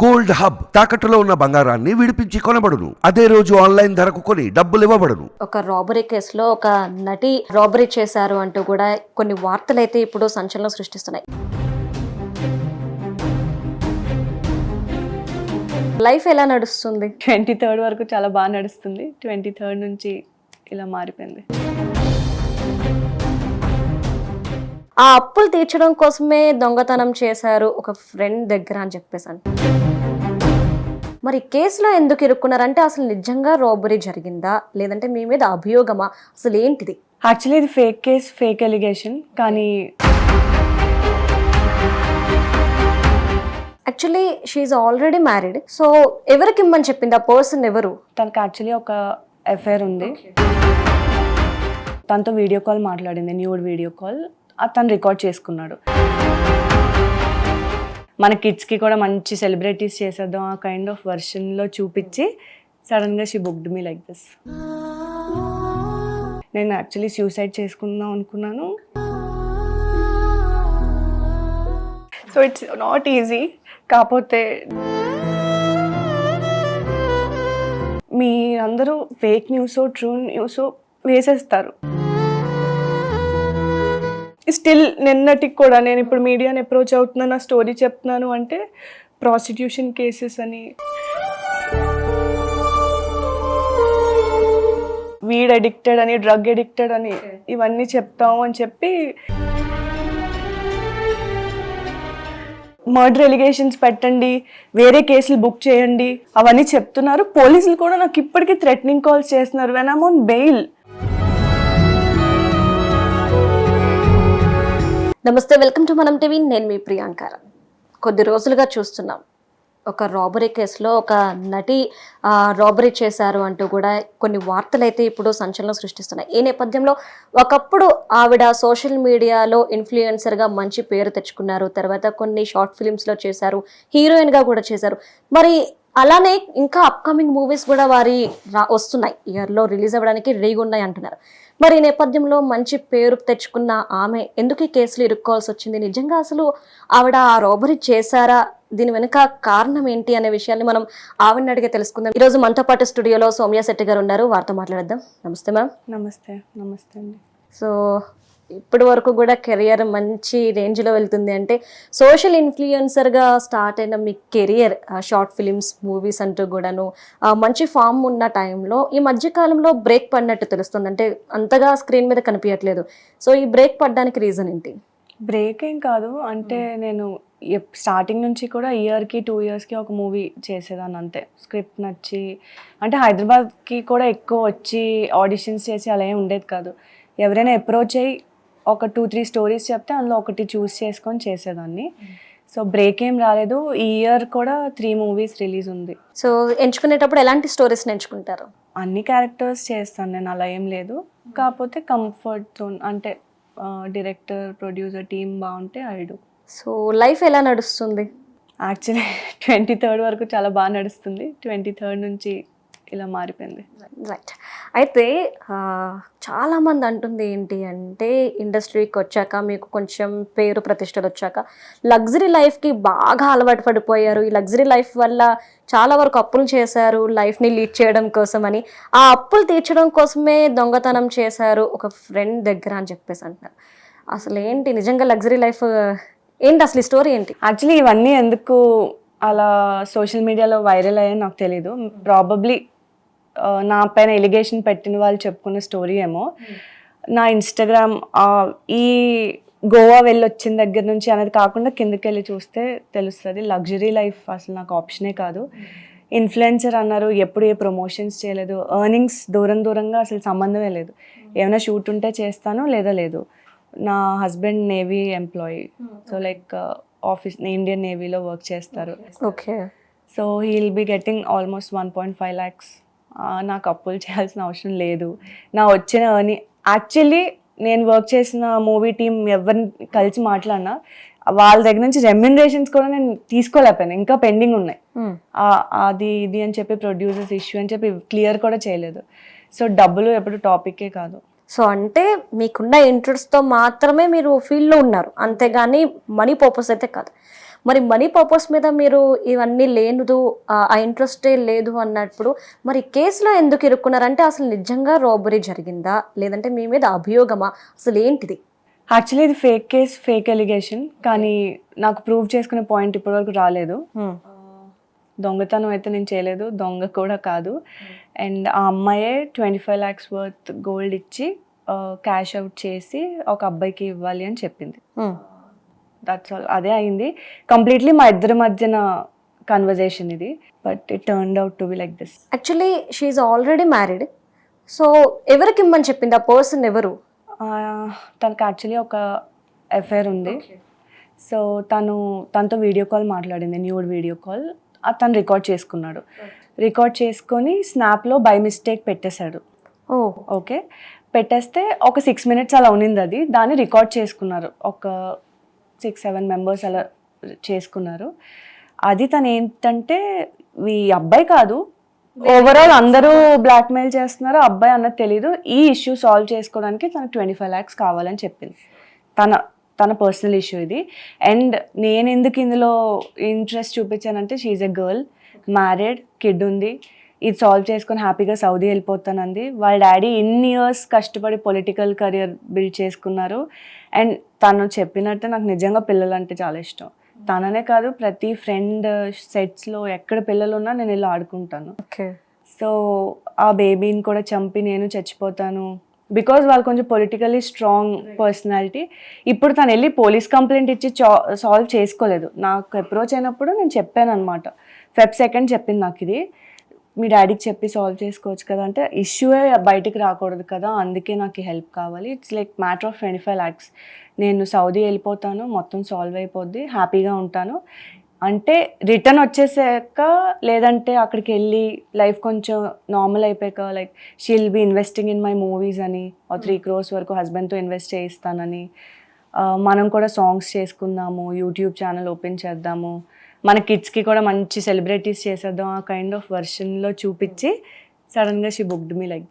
Gold hub తాకట్టులో ఉన్న బంగారాన్ని విడిపించి కొనబడును. అదే రోజు ఆన్లైన్ ధరకు కొని డబ్బులు ఇవ్వబడును. ఒక రాబరీ కేసులో ఒక నటి రాబరీ చేశారు అంటూ కూడా కొన్ని వార్తలు అయితే ఇప్పుడు సంచలనం సృష్టిస్తున్నాయి. లైఫ్ ఎలా నడుస్తుంది? ట్వంటీ థర్డ్ వరకు చాలా బాగా నడుస్తుంది. ట్వంటీ థర్డ్ నుంచి ఇలా మారిపోయింది. ఆ అప్పులు తీర్చడం కోసమే దొంగతనం చేశారు ఒక ఫ్రెండ్ దగ్గర అని చెప్పేసాను మరి కేసులో ఎందుకు ఇరుక్కున్నారంటే అసలు నిజంగా రాబరీ జరిగిందా? లేదంటే మీ మీద అభియోగమా? అసలు ఏంటిది? యాక్చువల్లీ ఇది ఫేక్ కేస్ ఫేక్ ఎలిగేషన్ కానీ actually she already married so ఎవరికి ఇమ్మని చెప్పింది? ఆ పర్సన్ ఎవరు? తనకు యాక్చువల్లీ ఒక ఎఫైర్ ఉంది. తనతో వీడియో కాల్ మాట్లాడింది న్యూడ్ వీడియో కాల్ తను రికార్డ్ చేసుకున్నాడు. మన కిడ్స్కి కూడా మంచి సెలబ్రిటీస్ చేసేద్దాం ఆ కైండ్ ఆఫ్ వర్షన్లో చూపించి సడన్గా she booked me like this నేను యాక్చువల్లీ సూసైడ్ చేసుకుందాం అనుకున్నాను. సో ఇట్స్ నాట్ ఈజీ కాకపోతే మీ అందరూ ఫేక్ న్యూస్ ట్రూ న్యూస్ వేసేస్తారు. స్టిల్ నిన్నటికి కూడా నేను ఇప్పుడు మీడియాని అప్రోచ్ అవుతున్నాను నా స్టోరీ చెప్తున్నాను అంటే ప్రాసిక్యూషన్ కేసెస్ అని. వీడ్ అడిక్టెడ్ అని డ్రగ్ అడిక్టెడ్ అని ఇవన్నీ చెప్తాము అని చెప్పి మర్డర్ ఎలిగేషన్స్ పెట్టండి వేరే కేసులు బుక్ చేయండి అవన్నీ చెప్తున్నారు. పోలీసులు కూడా నాకు ఇప్పటికీ థ్రెటనింగ్ కాల్స్ చేస్తున్నారు. వెన్ ఆన్ బెయిల్ నమస్తే వెల్కమ్ టు మనం టీవీ. నేను మీ ప్రియాంకార కొద్ది రోజులుగా చూస్తున్నాం. ఒక రాబరీ కేసులో ఒక నటి రాబరీ చేశారు అంటూ కూడా కొన్ని వార్తలు అయితే ఇప్పుడు సంచలనం సృష్టిస్తున్నాయి. ఈ నేపథ్యంలో ఒకప్పుడు ఆవిడ సోషల్ మీడియాలో ఇన్ఫ్లుయెన్సర్గా మంచి పేరు తెచ్చుకున్నారు. తర్వాత కొన్ని షార్ట్ ఫిలిమ్స్లో చేశారు హీరోయిన్గా కూడా చేశారు. మరి అలానే ఇంకా అప్కమింగ్ మూవీస్ కూడా వారి రా వస్తున్నాయి. ఇయర్లో రిలీజ్ అవ్వడానికి రెడీగా ఉన్నాయి అంటున్నారు. మరి ఈ నేపథ్యంలో మంచి పేరు తెచ్చుకున్న ఆమె ఎందుకు ఈ కేసులు ఇరుక్కోవాల్సి వచ్చింది? నిజంగా అసలు ఆవిడ ఆ రాబరీ చేశారా? దీని వెనుక కారణం ఏంటి అనే విషయాన్ని మనం ఆవిడని అడిగే తెలుసుకుందాం. ఈరోజు మనతో పాటు స్టూడియోలో సౌమ్య శెట్టి గారు ఉన్నారు. వారితో మాట్లాడదాం నమస్తే మ్యామ్. నమస్తే నమస్తే అండి. సో ఇప్పటి వరకు కూడా కెరియర్ మంచి రేంజ్లో వెళ్తుంది అంటే సోషల్ ఇన్ఫ్లుయెన్సర్గా స్టార్ట్ అయిన మీ కెరియర్ షార్ట్ ఫిలిమ్స్ మూవీస్ అంటూ కూడాను మంచి ఫామ్ ఉన్న టైంలో ఈ మధ్య కాలంలో బ్రేక్ పడినట్టు తెలుస్తుంది. అంటే అంతగా స్క్రీన్ మీద కనిపించట్లేదు సో ఈ బ్రేక్ పడడానికి రీజన్ ఏంటి? బ్రేక్ ఏం కాదు. అంటే నేను స్టార్టింగ్ నుంచి కూడా ఇయర్కి టూ ఇయర్స్కి ఒక మూవీ చేసేదాన్ని అంతే. స్క్రిప్ట్ నచ్చి అంటే హైదరాబాద్కి కూడా ఎక్కువ వచ్చి ఆడిషన్స్ చేసి అలా ఏం ఉండేది కాదు. ఎవరైనా అప్రోచ్ అయ్యి ఒక టూ త్రీ స్టోరీస్ చెప్తే అందులో ఒకటి చూస్ చేసుకొని చేసేదాన్ని. సో బ్రేక్ ఏం రాలేదు. ఈ ఇయర్ కూడా త్రీ మూవీస్ రిలీజ్ ఉంది. సో ఎంచుకునేటప్పుడు ఎలాంటి స్టోరీస్ ఎంచుకుంటారు? అన్ని క్యారెక్టర్స్ చేస్తాను నేను అలా ఏం లేదు. కాకపోతే కంఫర్ట్ జోన్ అంటే డైరెక్టర్ ప్రొడ్యూసర్ టీమ్ బాగుంటే ఐడు సో లైఫ్ ఎలా నడుస్తుంది? యాక్చువల్లీ ట్వంటీ థర్డ్ వరకు చాలా బాగా నడుస్తుంది. ట్వంటీ థర్డ్ నుంచి ఇలా మారిపోయింది. రైట్ అయితే ఆ, చాలా మంది అంటుంది ఏంటి అంటే ఇండస్ట్రీకి వచ్చాక మీకు కొంచెం పేరు ప్రతిష్టలు వచ్చాక లగ్జరీ లైఫ్కి బాగా అలవాటు పడిపోయారు. ఈ లగ్జరీ లైఫ్ వల్ల చాలా వరకు అప్పులు చేశారు లైఫ్ని లీడ్ చేయడం కోసం అని ఆ అప్పులు తీర్చడం కోసమే దొంగతనం చేశారు ఒక ఫ్రెండ్ దగ్గర అని చెప్పేసి అంటున్నారు అసలు ఏంటి నిజంగా లగ్జరీ లైఫ్ ఏంటి అసలు ఈ స్టోరీ ఏంటి? యాక్చువల్లీ ఇవన్నీ ఎందుకు అలా సోషల్ మీడియాలో వైరల్ అయ్యాయో నాకు తెలీదు. ప్రాబబ్లీ నా పైన ఎలిగేషన్ పెట్టిన వాళ్ళు చెప్పుకున్న స్టోరీ ఏమో. నా ఇన్స్టాగ్రామ్ ఈ గోవా వెళ్ళి వచ్చిన దగ్గర నుంచి అనేది కాకుండా కిందకి వెళ్ళి చూస్తే తెలుస్తుంది. లగ్జరీ లైఫ్ అసలు నాకు ఆప్షనే కాదు. ఇన్ఫ్లుయెన్సర్ అన్నారు ఎప్పుడు ఏ ప్రమోషన్స్ చేయలేదు. ఎర్నింగ్స్ దూరం దూరంగా అసలు సంబంధమే లేదు. ఏమైనా షూట్ ఉంటే చేస్తాను లేదా లేదు. నా husband navy employee. So like office Indian నేవీలో work చేస్తారు. Okay so he'll be getting almost one point five lakhs నాకు అప్పులు చేయాల్సిన అవసరం లేదు. నా వచ్చిన ఎర్ని యాక్చువల్లీ నేను వర్క్ చేసిన మూవీ టీం ఎవరిని కలిసి మాట్లాడినా వాళ్ళ దగ్గర నుంచి రెమ్యునరేషన్స్ కూడా నేను తీసుకోలేకపోయాను. ఇంకా పెండింగ్ ఉన్నాయి. ఆ- అది ఇది అని చెప్పి ప్రొడ్యూసర్స్ ఇష్యూ అని చెప్పి క్లియర్ కూడా చేయలేదు. సో డబ్బులు ఎప్పుడు టాపికే కాదు. సో అంటే మీకున్న ఇంట్రెస్ట్తో మాత్రమే మీరు ఫీల్డ్లో ఉన్నారు. అంతేగాని మనీ పర్పస్ అయితే కాదు. మరి మనీ పర్పస్ మీద మీరు ఇవన్నీ లేదు ఆ, ఆ ఇంట్రెస్టే లేదు అన్నప్పుడు మరి కేసులో ఎందుకు ఇరుక్కున్నారంటే అసలు నిజంగా రాబరీ జరిగిందా? లేదంటే మీ మీద అభియోగమా? అసలు ఏంటిది? యాక్చువల్లీ ఇది ఫేక్ కేస్ ఫేక్ ఎలిగేషన్ కానీ నాకు ప్రూవ్ చేసుకునే పాయింట్ ఇప్పటివరకు రాలేదు. దొంగతనం అయితే నేను చేయలేదు. దొంగ కూడా కాదు. అండ్ ఆ అమ్మాయే twenty five lakhs worth gold ఇచ్చి క్యాష్ అవుట్ చేసి ఒక అబ్బాయికి ఇవ్వాలి అని చెప్పింది. దట్స్ ఆల్ అదే అయింది. కంప్లీట్లీ మా ఇద్దరి మధ్యన కన్వర్జేషన్ ఇది. But it turn out to be like this actually she already married so ఎవరికి ఇమ్మని చెప్పింది? ఆ పర్సన్ ఎవరు? తనకు యాక్చువల్లీ ఒక అఫైర్ ఉంది. సో తను తనతో వీడియో కాల్ మాట్లాడింది న్యూడ్ వీడియో కాల్ తను రికార్డ్ చేసుకున్నాడు. రికార్డ్ చేసుకొని స్నాప్లో బై మిస్టేక్ పెట్టేశాడు. ఓ. ఓకే పెట్టేస్తే ఒక సిక్స్ మినిట్స్ అలా ఉన్నింది అది. దాన్ని రికార్డ్ చేసుకున్నారు. ఒక సిక్స్ సెవెన్ మెంబర్స్ అలా చేసుకున్నారు. అది తను ఏంటంటే ఈ అబ్బాయి కాదు. ఓవరాల్ అందరూ బ్లాక్మెయిల్ చేస్తున్నారు. అబ్బాయి అన్నది తెలీదు. ఈ ఇష్యూ సాల్వ్ చేసుకోవడానికి తనకు ట్వంటీ ఫైవ్ ల్యాక్స్ కావాలని చెప్పింది. తన తన పర్సనల్ ఇష్యూ ఇది. అండ్ నేను ఎందుకు ఇందులో interest చూపించానంటే she a girl married kid ఉంది. ఇది సాల్వ్ చేసుకొని హ్యాపీగా సౌదీ వెళ్ళిపోతానంది. వాళ్ళ డాడీ ఇన్ని ఇయర్స్ కష్టపడి పొలిటికల్ కెరియర్ బిల్డ్ చేసుకున్నారు. అండ్ తను చెప్పినట్టు నాకు నిజంగా పిల్లలు అంటే చాలా ఇష్టం. తననే కాదు ప్రతి ఫ్రెండ్ సెట్స్లో ఎక్కడ పిల్లలు ఉన్నా నేను ఇలా ఆడుకుంటాను. ఓకే సో ఆ బేబీని కూడా చంపి నేను చచ్చిపోతాను. బికాజ్ వాళ్ళు కొంచెం పొలిటికల్లీ స్ట్రాంగ్ పర్సనాలిటీ ఇప్పుడు తను వెళ్ళి పోలీస్ కంప్లైంట్ ఇచ్చి సాల్వ్ చేసుకోలేదు. నాకు అప్రోచ్ అయినప్పుడు నేను చెప్పాను అనమాట ఫెబ్ సెకండ్ చెప్పింది నాకు ఇది. మీ డాడీకి చెప్పి సాల్వ్ చేసుకోవచ్చు కదా. అంటే ఇష్యూయే బయటికి రాకూడదు కదా. అందుకే నాకు హెల్ప్ కావాలి. It's like matter of twenty five lakhs నేను సౌదీ వెళ్ళిపోతాను. మొత్తం సాల్వ్ అయిపోద్ది. హ్యాపీగా ఉంటాను. అంటే రిటర్న్ వచ్చేసాక లేదంటే అక్కడికి వెళ్ళి లైఫ్ కొంచెం నార్మల్ అయిపోయాక like she'll be investing in my movies అని త్రీ క్రోర్స్ వరకు హస్బెండ్తో ఇన్వెస్ట్ చేయిస్తానని. మనం కూడా సాంగ్స్ చేసుకుందాము. యూట్యూబ్ ఛానల్ ఓపెన్ చేద్దాము. మన కిడ్స్కి కూడా మంచి సెలబ్రిటీస్ చేసేద్దాం ఆ కైండ్ ఆఫ్ వర్షన్లో చూపించి సడన్గా she booked me like this